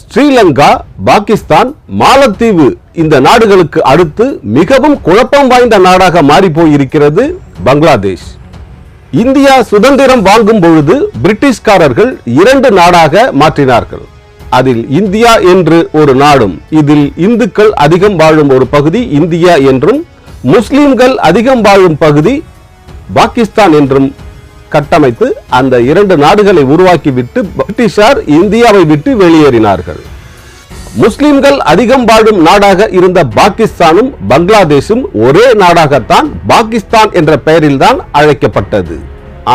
ஸ்ரீலங்கா பாகிஸ்தான் மாலத்தீவு இந்த நாடுகளுக்கு அடுத்து மிகவும் குழப்பம் வாய்ந்த நாடாக மாறி போயிருக்கிறது பங்களாதேஷ். இந்தியா சுதந்திரம் வாங்கும் பொழுது பிரிட்டிஷ்காரர்கள் இரண்டு நாடாக மாற்றினார்கள். அதில் இந்தியா என்று ஒரு நாடும் இதில் இந்துக்கள் அதிகம் வாழும் ஒரு பகுதி இந்தியா என்றும் முஸ்லிம்கள் அதிகம் வாழும் பகுதி பாகிஸ்தான் என்றும் கட்டமைத்து அந்த இரண்டு நாடுகளை உருவாக்கிவிட்டு பிரிட்டிஷார் இந்தியாவை விட்டு வெளியேறினார்கள். முஸ்லிம்கள் அதிகம் வாழும் நாடாக இருந்த பாகிஸ்தானும் பங்களாதேஷும் ஒரே நாடாகத்தான் பாகிஸ்தான் என்ற பெயரில்தான் அழைக்கப்பட்டது.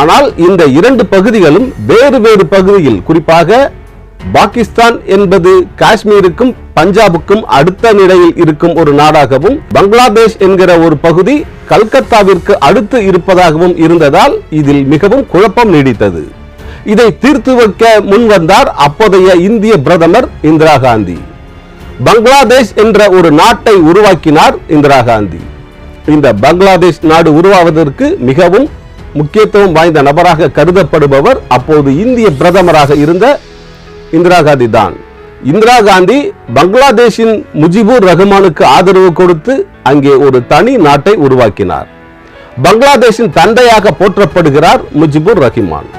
ஆனால் இந்த இரண்டு பகுதிகளும் வேறு வேறு பகுதியில் குறிப்பாக பாகிஸ்தான் என்பது காஷ்மீருக்கும் பஞ்சாபுக்கும் அடுத்த நிலையில் இருக்கும் ஒரு நாடாகவும் பங்களாதேஷ் என்கிற ஒரு பகுதி கல்கத்தாவிற்கு அடுத்து இருப்பதாகவும் இருந்ததால் இதில் மிகவும் குழப்பம் நீடித்தது. இதை தீர்த்து வைக்க முன்வந்தார் அப்போதைய இந்திய பிரதமர் இந்திரா காந்தி. பங்களாதேஷ் என்ற ஒரு நாட்டை உருவாக்கினார் இந்திரா காந்தி. இந்த பங்களாதேஷ் நாடு உருவாவதற்கு மிகவும் முக்கியத்துவம் வாய்ந்த நபராக கருதப்படுபவர் அப்போது இந்திய பிரதமராக இருந்த இந்திரா காந்தி தான். இந்திரா காந்தி பங்களாதேஷின் முஜிபுர் ரஹ்மானுக்கு ஆதரவு கொடுத்து அங்கே ஒரு தனி நாட்டை உருவாக்கினார். பங்களாதேஷின் தந்தையாக போற்றப்படுகிறார் முஜிபுர் ரஹிமான்.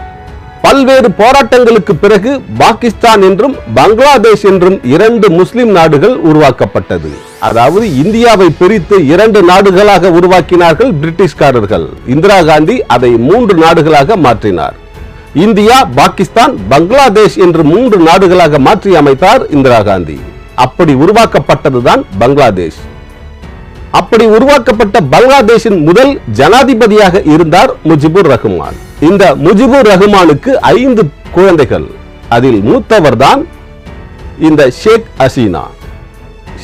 பல்வேறு போராட்டங்களுக்கு பிறகு பாகிஸ்தான் என்றும் பங்களாதேஷ் என்றும் இரண்டு முஸ்லிம் நாடுகள் உருவாக்கப்பட்டது. அதாவது இந்தியாவை பிரித்து இரண்டு நாடுகளாக உருவாக்கினார்கள் பிரிட்டிஷ்காரர்கள். இந்திரா காந்தி அதை மூன்று நாடுகளாக மாற்றினார். இந்தியா பாகிஸ்தான் பங்களாதேஷ் என்று மூன்று நாடுகளாக மாற்றி அமைத்தார் இந்திரா காந்தி. அப்படி உருவாக்கப்பட்டதுதான் பங்களாதேஷ். அப்படி உருவாக்கப்பட்ட பங்களாதேஷின் முதல் ஜனாதிபதியாக இருந்தார் முஜிபுர் ரஹ்மான். இந்த முஜிபுர் ரஹ்மானுக்கு ஐந்து குழந்தைகள். அதில் மூத்தவர் தான் இந்த ஷேக் ஹசீனா.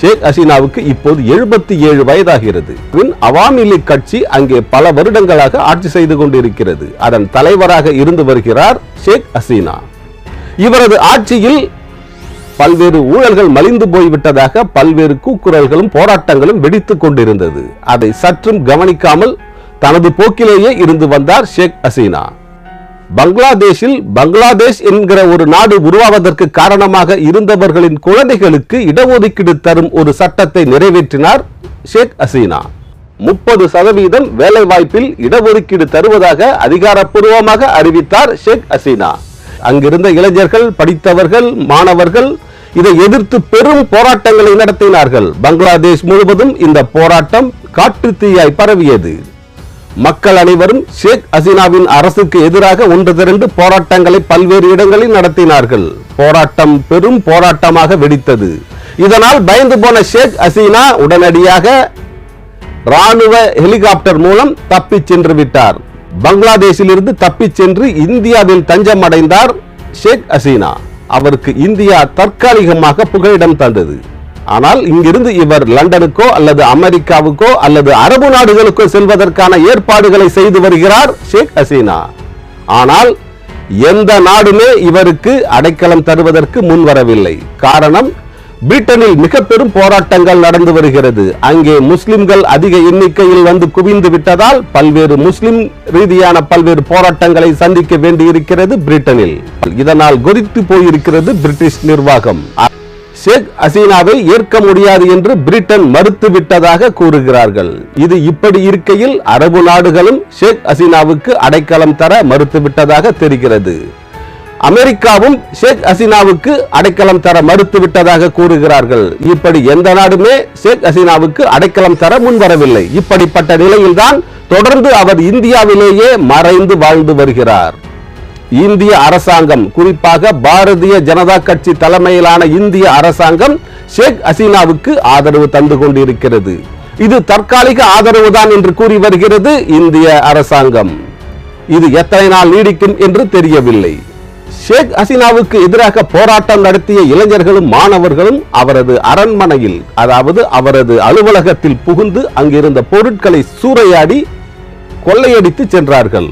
ஷேக் ஹசீனாவுக்கு இப்போது எழுபத்தி ஏழு வயதாகிறது. பின் அவாமி லீக் கட்சி அங்கே பல வருடங்களாக ஆட்சி செய்து கொண்டிருக்கிறது. அதன் தலைவராக இருந்து வருகிறார் ஷேக் ஹசீனா. இவரது ஆட்சியில் பல்வேறு ஊழல்கள் மலிந்து போய்விட்டதாக பல்வேறு கூக்குரல்களும் போராட்டங்களும் வெடித்துக் கொண்டிருந்தது. அதை சற்றும் கவனிக்காமல் தனது போக்கிலேயே இருந்து வந்தார் ஷேக் ஹசீனா. பங்களாதேஷில் பங்களாதேஷ் என்கிற ஒரு நாடு உருவாவதற்கு காரணமாக இருந்தவர்களின் குழந்தைகளுக்கு இடஒதுக்கீடு தரும் ஒரு சட்டத்தை நிறைவேற்றினார் ஷேக் ஹசீனா. முப்பது சதவீதம் வேலை வாய்ப்பில் இடஒதுக்கீடு தருவதாக அதிகாரப்பூர்வமாக அறிவித்தார் ஷேக் ஹசீனா. அங்கிருந்த இளைஞர்கள் படித்தவர்கள் மாணவர்கள் இதை எதிர்த்து பெரும் போராட்டங்களை நடத்தினார்கள். பங்களாதேஷ் முழுவதும் இந்த போராட்டம் காட்டு தீயாய் பரவியது. மக்கள் அனைவரும் ஷேக் ஹசீனாவின் அரசுக்கு எதிராக ஒன்று திரண்டு போராட்டங்களை பல்வேறு இடங்களில் நடத்தினார்கள். போராட்டம் பெரும் போராட்டமாக வெடித்தது. இதனால் பயந்து போன ஷேக் ஹசீனா உடனடியாக ராணுவ ஹெலிகாப்டர் மூலம் தப்பிச் சென்று விட்டார். பங்களாதேஷில் இருந்து தப்பிச் சென்று இந்தியாவில் தஞ்சம் அடைந்தார் ஷேக் ஹசீனா. அவருக்கு இந்தியா தற்காலிகமாக புகலிடம் தந்தது. ஆனால் இங்கிருந்து இவர் லண்டனுக்கோ அல்லது அமெரிக்காவுக்கோ அல்லது அரபு நாடுகளுக்கோ செல்வதற்கான ஏற்பாடுகளை செய்து வருகிறார் ஷேக் ஹசீனா. ஆனால் எந்த நாடுமே இவருக்கு அடைக்கலம் தருவதற்கு முன்வரவில்லை காரணம் பிரிட்டனில் மிக பெரும் போராட்டங்கள் நடந்து வருகிறது. அங்கே முஸ்லிம்கள் அதிக எண்ணிக்கையில் வந்து குவிந்து விட்டதால் பல்வேறு முஸ்லிம் ரீதியான பல்வேறு போராட்டங்களை சந்திக்க வேண்டியிருக்கிறது பிரிட்டனில். இதனால் கொதித்து போயிருக்கிறது பிரிட்டிஷ் நிர்வாகம். ஷேக் ஹசீனாவை ஏற்க முடியாது என்று பிரிட்டன் மறுத்துவிட்டதாக கூறுகிறார்கள். இது இப்படி இருக்கையில் அரபு நாடுகளும் ஷேக் ஹசீனாவுக்கு அடைக்கலம் தர மறுத்துவிட்டதாக தெரிகிறது. அமெரிக்காவும் ஷேக் ஹசீனாவுக்கு அடைக்கலம் தர மறுத்து விட்டதாக கூறுகிறார்கள். இப்படி எந்த நாடுமே ஷேக் ஹசீனாவுக்கு அடைக்கலம் தர முன்வரவில்லை. இப்படிப்பட்ட நிலையில்தான் தொடர்ந்து அவர் இந்தியாவிலேயே மறைந்து வாழ்ந்து வருகிறார். இந்திய அரசாங்கம் குறிப்பாக பாரதிய ஜனதா கட்சி தலைமையிலான இந்திய அரசாங்கம் ஷேக் ஹசீனாவுக்கு ஆதரவு தந்து கொண்டிருக்கிறது. இது தற்காலிக ஆதரவு தான் என்று கூறி வருகிறது இந்திய அரசாங்கம். இது எத்தனை நாள் நீடிக்கும் என்று தெரியவில்லை. ஷேக் ஹசீனாவுக்கு எதிராக போராட்டம் நடத்திய இளைஞர்களும் மாணவர்களும் அவரது அரண்மனையில் அதாவது அவரது அலுவலகத்தில் புகுந்து அங்கிருந்த பொருட்களை சூறையாடி கொள்ளையடித்து சென்றார்கள்.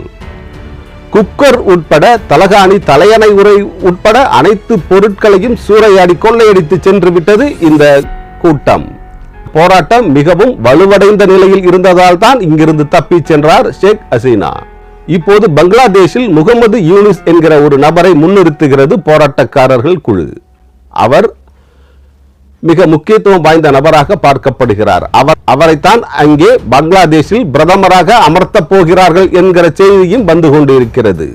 குக்கர் உட்பட தலகாணி தலையணை உரை உட்பட அனைத்து பொருட்களையும் சூறையாடி கொள்ளையடித்து சென்று விட்டது இந்த கூட்டம். போராட்டம் மிகவும் வலுவடைந்த நிலையில் இருந்ததால் தான் இங்கிருந்து தப்பிச் சென்றார் ஷேக் ஹசீனா. இப்போது பங்களாதேஷில் முகமது யூனிஸ் என்கிற ஒரு நபரை முன்னிறுத்துகிறது போராட்டக்காரர்கள் குழு. அவர் மிக முக்கியத்துவம் வாய்ந்த நபராக பார்க்கப்படுகிறார். அவர் அவரைத்தான் அங்கே பங்களாதேஷில் பிரதமராக அமர்த்தப் போகிறார்கள் என்கிற செய்தியும் வந்து கொண்டிருக்கிறது.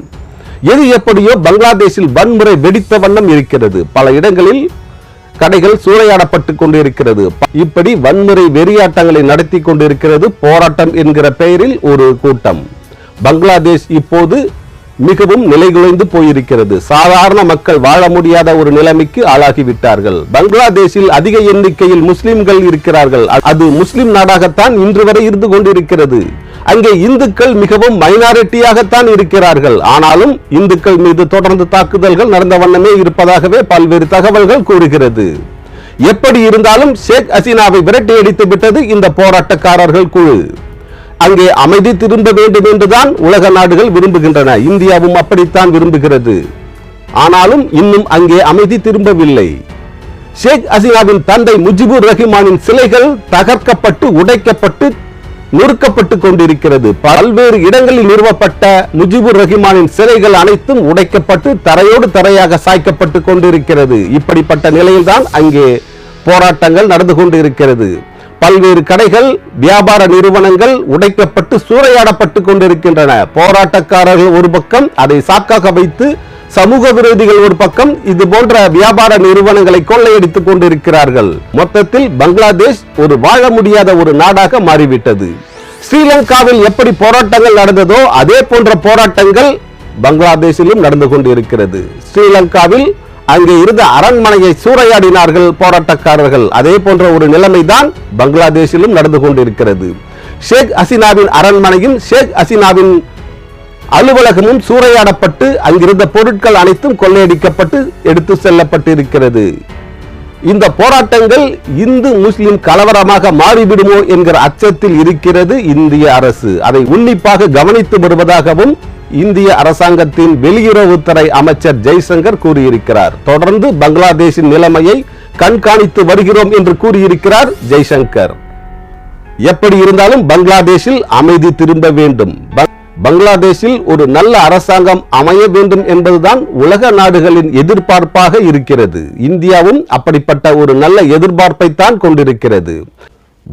எது எப்படியோ பங்களாதேஷில் வன்முறை வெடித்த வண்ணம் இருக்கிறது. பல இடங்களில் கடைகள் சூறையாடப்பட்டு கொண்டிருக்கிறது. இப்படி வன்முறை வெறியாட்டங்களை நடத்தி கொண்டிருக்கிறது போராட்டம் என்கிற பெயரில் ஒரு கூட்டம். பங்களாதேஷ் இப்போது மிகவும் நிலைகுலைந்து போயிருக்கிறது. சாதாரண மக்கள் வாழ முடியாத ஒரு நிலைமைக்கு ஆளாகிவிட்டார்கள். பங்களாதேஷில் அதிக எண்ணிக்கையில் முஸ்லிம்கள் இருக்கிறார்கள். அது முஸ்லிம் நாடாகத்தான் இன்று வரை இருந்து கொண்டிருக்கிறது. அங்கே இந்துக்கள் மிகவும் மைனாரிட்டியாகத்தான் இருக்கிறார்கள். ஆனாலும் இந்துக்கள் மீது தொடர்ந்து தாக்குதல்கள் நடந்த வண்ணமே இருப்பதாகவே பல்வேறு தகவல்கள் கூறுகிறது. எப்படி இருந்தாலும் ஷேக் ஹசீனாவை விரட்டி அடித்து விட்டது இந்த போராட்டக்காரர்கள் குழு. அங்கே அமைதி திரும்ப வேண்டும் என்றுதான் உலக நாடுகள் விரும்புகின்றன. இந்தியாவும் அப்படித்தான் விரும்புகிறது. ஆனாலும் இன்னும் அங்கே அமைதி திரும்பவில்லை. ஷேக் ஹசீனாவின் தந்தை முஜிபுர் ரஹிமானின் சிலைகள் தகர்க்கப்பட்டு உடைக்கப்பட்டு நொறுக்கப்பட்டு கொண்டிருக்கிறது. பல்வேறு இடங்களில் நிறுவப்பட்ட முஜிபுர் ரஹிமானின் சிலைகள் அனைத்தும் உடைக்கப்பட்டு தரையோடு தரையாக சாய்க்கப்பட்டு கொண்டிருக்கிறது. இப்படிப்பட்ட நிலையில்தான் அங்கே போராட்டங்கள் நடந்து கொண்டிருக்கிறது. பல்வேறு கடைகள் வியாபார நிறுவனங்கள் உடைக்கப்பட்டு சூறையாடப்பட்டு கொண்டிருக்கின்றன. போராட்டக்காரர்கள் ஒரு பக்கம் அதை சாக்காக வைத்து சமூக விரோதிகள் ஒரு பக்கம் இது போன்ற வியாபார நிறுவனங்களை கொள்ளையடித்துக் கொண்டிருக்கிறார்கள். மொத்தத்தில் பங்களாதேஷ் ஒரு வாழ முடியாத ஒரு நாடாக மாறிவிட்டது. ஸ்ரீலங்காவில் எப்படி போராட்டங்கள் நடந்ததோ அதே போன்ற போராட்டங்கள் பங்களாதேஷிலும் நடந்து கொண்டிருக்கிறது. ஸ்ரீலங்காவில் அங்கே இருந்த அரண்மனையை சூறையாடினார்கள் போராட்டக்காரர்கள். அதே போன்ற ஒரு நிலைமைதான் பங்களாதேஷிலும் நடந்து கொண்டிருக்கிறது. ஷேக் ஹசீனாவின் அரண்மனையும் ஷேக் ஹசீனாவின் அலுவலகமும் சூறையாடப்பட்டு அங்கிருந்த பொருட்கள் அனைத்தும் கொள்ளையடிக்கப்பட்டு எடுத்து செல்லப்பட்டிருக்கிறது. இந்த போராட்டங்கள் இந்து முஸ்லிம் கலவரமாக மாறிவிடுமோ என்கிற அச்சத்தில் இருக்கிறது இந்திய அரசு. அதை உன்னிப்பாக கவனித்து வருவதாகவும் இந்திய அரசாங்கத்தின் வெளியுறவுத்துறை அமைச்சர் ஜெய்சங்கர் கூறியிருக்கிறார். தொடர்ந்து பங்களாதேஷின் நிலைமையை கண்காணித்து வருகிறோம் என்று கூறியிருக்கிறார் ஜெய்சங்கர். எப்படி இருந்தாலும் பங்களாதேஷில் அமைதி திரும்ப வேண்டும். பங்களாதேஷில் ஒரு நல்ல அரசாங்கம் அமைய வேண்டும் என்பதுதான் உலக நாடுகளின் எதிர்பார்ப்பாக இருக்கிறது. இந்தியாவும் அப்படிப்பட்ட ஒரு நல்ல எதிர்பார்ப்பை தான் கொண்டிருக்கிறது.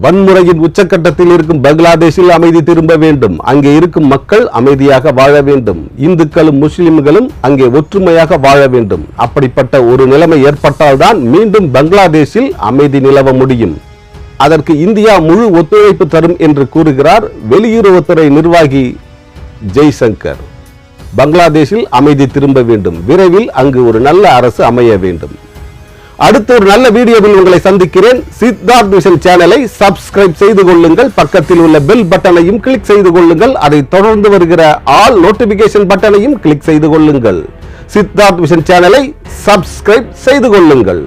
வன்முறையின் உச்சக்கட்டத்தில் இருக்கும் பங்களாதேஷில் அமைதி திரும்ப வேண்டும். அங்கே இருக்கும் மக்கள் அமைதியாக வாழ வேண்டும். இந்துக்களும் முஸ்லிம்களும் அங்கே ஒற்றுமையாக வாழ வேண்டும். அப்படிப்பட்ட ஒரு நிலைமை ஏற்பட்டால்தான் மீண்டும் பங்களாதேஷில் அமைதி நிலவ முடியும். அதற்கு இந்தியா முழு ஒத்துழைப்பு தரும் என்று கூறுகிறார் வெளியுறவுத்துறை நிர்வாகி ஜெய்சங்கர். பங்களாதேஷில் அமைதி திரும்ப வேண்டும். விரைவில் அங்கு ஒரு நல்ல அரசு அமைய வேண்டும். அடுத்து ஒரு நல்ல வீடியோவில் உங்களை சந்திக்கிறேன். சித்தார்த் விஷன் சேனலை சப்ஸ்கிரைப் செய்து கொள்ளுங்கள். பக்கத்தில் உள்ள பெல் பட்டனையும் கிளிக் செய்து கொள்ளுங்கள். அதை தொடர்ந்து வருகிற ஆல் நோட்டிபிகேஷன் பட்டனையும் கிளிக் செய்து கொள்ளுங்கள். சித்தார்த் விஷன் சேனலை சப்ஸ்கிரைப் செய்து கொள்ளுங்கள்.